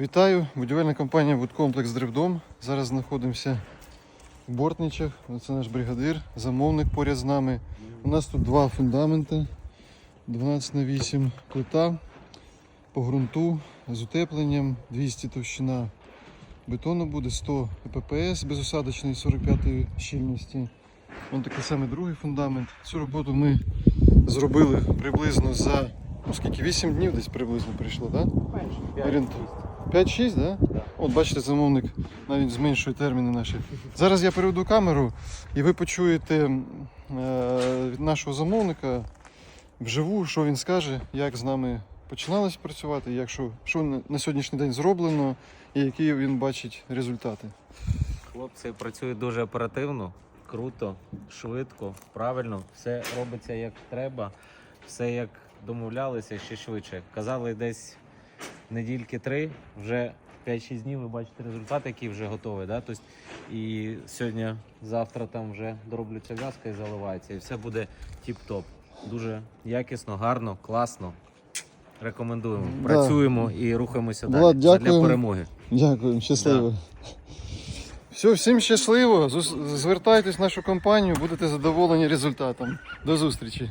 Вітаю, будівельна компанія Будкомплекс Древдом. Зараз знаходимося в Бортничах. Це наш бригадир, замовник поряд з нами. У нас тут два фундаменти 12 на 8 плита по ґрунту з утепленням 200 товщина бетону буде 100 ППС безосадочний 45 щільності. Вон такий самий другий фундамент. Цю роботу ми зробили приблизно за ну, скільки, 8 днів десь приблизно прийшло, так? Да? 5-6, да? От бачите, замовник навіть зменшує терміни наші. Зараз я переведу камеру і ви почуєте е, від нашого замовника вживу, що він скаже, як з нами починалось працювати, як що, що на сьогоднішній день зроблено і які він бачить результати. Хлопці працюють дуже оперативно, круто, швидко, правильно, все робиться як треба, все як домовлялися ще швидше. Казали десь недільки три, вже 5-6 днів ви бачите результат, який вже готовий. Да? Тобто, і сьогодні, завтра там вже доробляться в'язка і заливається, і все буде тіп-топ. Дуже якісно, гарно, класно. Рекомендуємо. Да. Працюємо і рухаємося Влад, далі. Це дякуємо. Для перемоги. Дякую, щасливо. Все, всім щасливо. Зус- Звертайтесь в нашу компанію, будете задоволені результатом. До зустрічі.